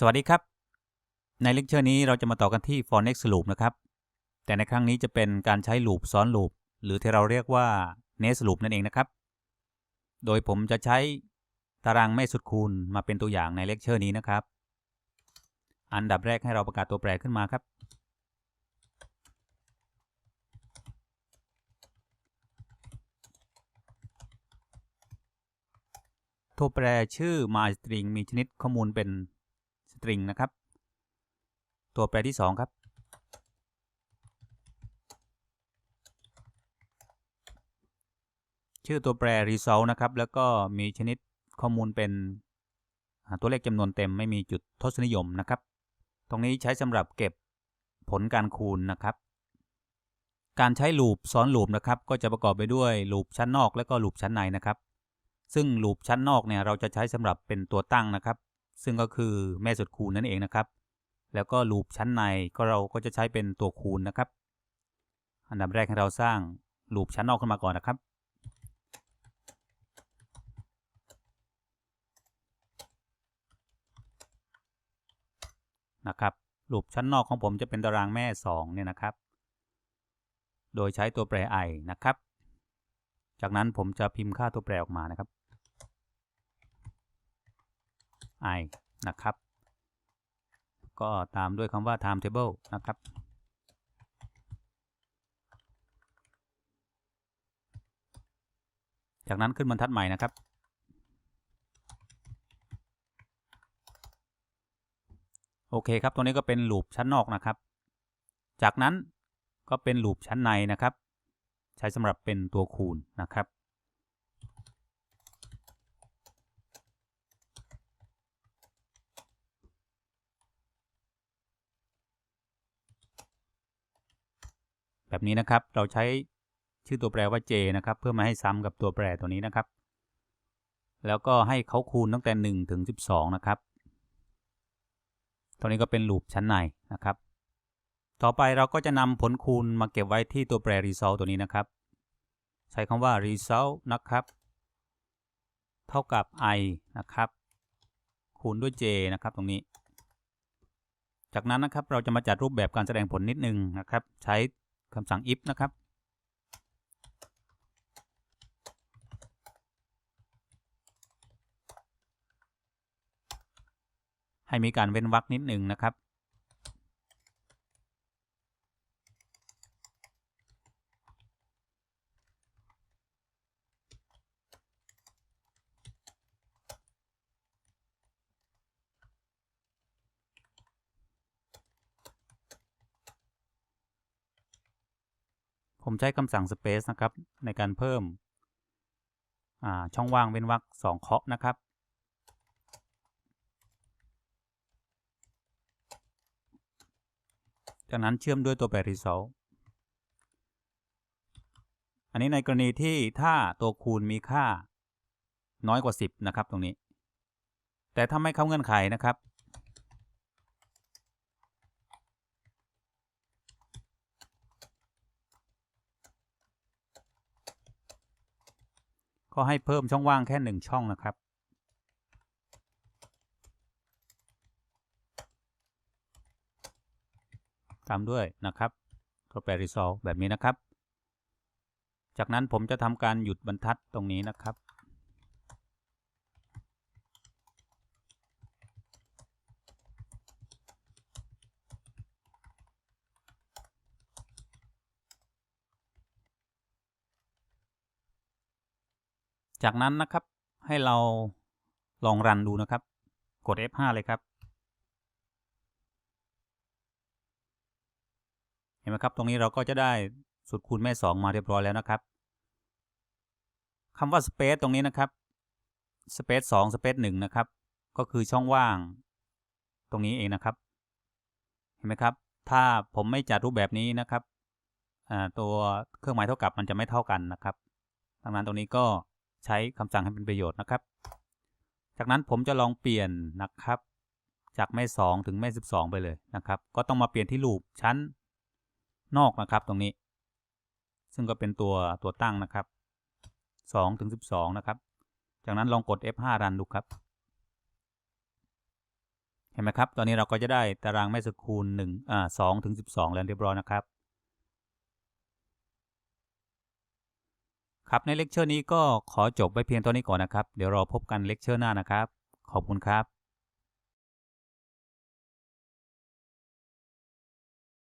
สวัสดีครับ ในเลคเชอร์นี้เราจะมาต่อกันที่ for next loop นะครับ แต่ในครั้งนี้จะเป็นการใช้ loop ซ้อน loop หรือที่เราเรียกว่า nest loop นั่นเองนะครับ โดยผมจะใช้ตารางแม่สุดคูณมาเป็นตัวอย่างในเลคเชอร์นี้นะครับ อันดับแรกให้เราประกาศตัวแปรขึ้นมาครับ ตัวแปรชื่อ myString มีชนิดข้อมูลเป็น string นะครับ ตัวแปรที่ 2 ครับ ชื่อตัวแปร result นะครับ แล้วก็มีชนิดข้อมูลเป็นตัวเลขจำนวนเต็มไม่มีจุดทศนิยมนะครับ ตรงนี้ใช้สำหรับเก็บผลการคูณนะครับ การใช้ลูปซ้อนลูปนะครับ ก็จะประกอบไปด้วยลูปชั้นนอกและก็ลูปชั้นในนะครับ ซึ่งลูปชั้นนอกเนี่ยเราจะใช้สำหรับเป็นตัวตั้งนะครับ ซึ่งก็คือแม่สุดคูณนั่นเองนะครับ แล้วก็ลูปชั้นในก็เราก็จะใช้เป็นตัวคูณนะครับ อันดับแรกให้เราสร้างลูปชั้นนอกขึ้นมาก่อนนะครับ นะครับลูปชั้นนอกของผมจะเป็นตารางแม่2เนี่ยนะครับ โดยใช้ตัวแปร i นะครับ จากนั้นผมจะพิมพ์ค่าตัวแปรออกมานะครับ i นะครับ ก็ตามด้วยคำว่า timetable นะครับ จากนั้นขึ้นบรรทัดใหม่นะครับ โอเคครับ ตัวนี้ก็เป็นลูปชั้นนอกนะครับ จากนั้นก็เป็นลูปชั้นในนะครับ ใช้สำหรับเป็นตัวคูณนะครับ แบบนี้นะครับ เราใช้ชื่อตัวแปรว่า j นะครับ เพื่อมาให้ซ้ำกับตัวแปรตัวนี้นะครับ แล้วก็ให้เขาคูณตั้งแต่ 1 ถึง 12 นะครับตัวนี้ก็เป็นลูปชั้นในนะครับ ต่อไปเราก็จะนำผลคูณมาเก็บไว้ที่ตัวแปร result ตัวนี้นะครับ ใช้คำว่า result นะครับ เท่ากับ i นะครับ คูณด้วย j นะครับตรงนี้ จากนั้นนะครับเราจะมาจัดรูปแบบการแสดงผลนิดนึงนะครับ ใช้ คำสั่ง if นะครับ ให้มีการเว้นวรรคนิดหนึ่งนะครับ ผมใช้คำสั่ง space นะครับ ในการเพิ่ม ช่องว่างเว้นวรรคสองเคาะนะครับ จากนั้นเชื่อมด้วยตัวแปร result อันนี้ในกรณีที่ถ้าตัวคูณมีค่าน้อยกว่า 10 นะครับตรงนี้ แต่ถ้าไม่เข้าเงื่อนไขนะครับ ก็ให้เพิ่มช่องว่างแค่หนึ่งช่องนะครับ ตามด้วยนะครับตัวแปร resolve แบบนี้นะครับ จากนั้นผมจะทำการหยุดบรรทัดตรงนี้นะครับ จากนั้นนะครับให้เราลองรันดูนะครับ กด F5 เลยครับ เห็นไหมครับ ตรงนี้เราก็จะได้สุดคูณแม่ 2 มาเรียบร้อยแล้วนะครับคำว่า space ตรงนี้นะครับ space 2 space 1นะครับ ก็คือช่องว่าง ตรงนี้เองนะครับ เห็นไหมครับ ถ้าผมไม่จัดรูปแบบนี้นะครับตัวเครื่องหมายเท่ากับมันจะไม่เท่ากันนะครับดังนั้นตรงนี้ก็ ใช้คำสั่งให้เป็นประโยชน์นะครับ จากนั้นผมจะลองเปลี่ยนนะครับ จากแม่ 2 ถึงแม่ 12 ไปเลยนะครับ ก็ต้องมาเปลี่ยนที่ลูปชั้นนอกนะครับตรงนี้ ซึ่งก็เป็นตัวตัวตั้งนะครับ2ถึง12 นะครับ จากนั้นลองกด F5 รันดูครับ เห็นไหมครับ ตอนนี้เราก็จะได้ตารางแม่สกุล1อ่า2ถึง12 แล้วเรียบร้อยนะครับ ครับในเลคเชอร์นี้ก็ขอจบไว้เพียงเท่านี้ก่อนนะครับ เดี๋ยวรอพบกันเลคเชอร์หน้านะครับ ขอบคุณครับ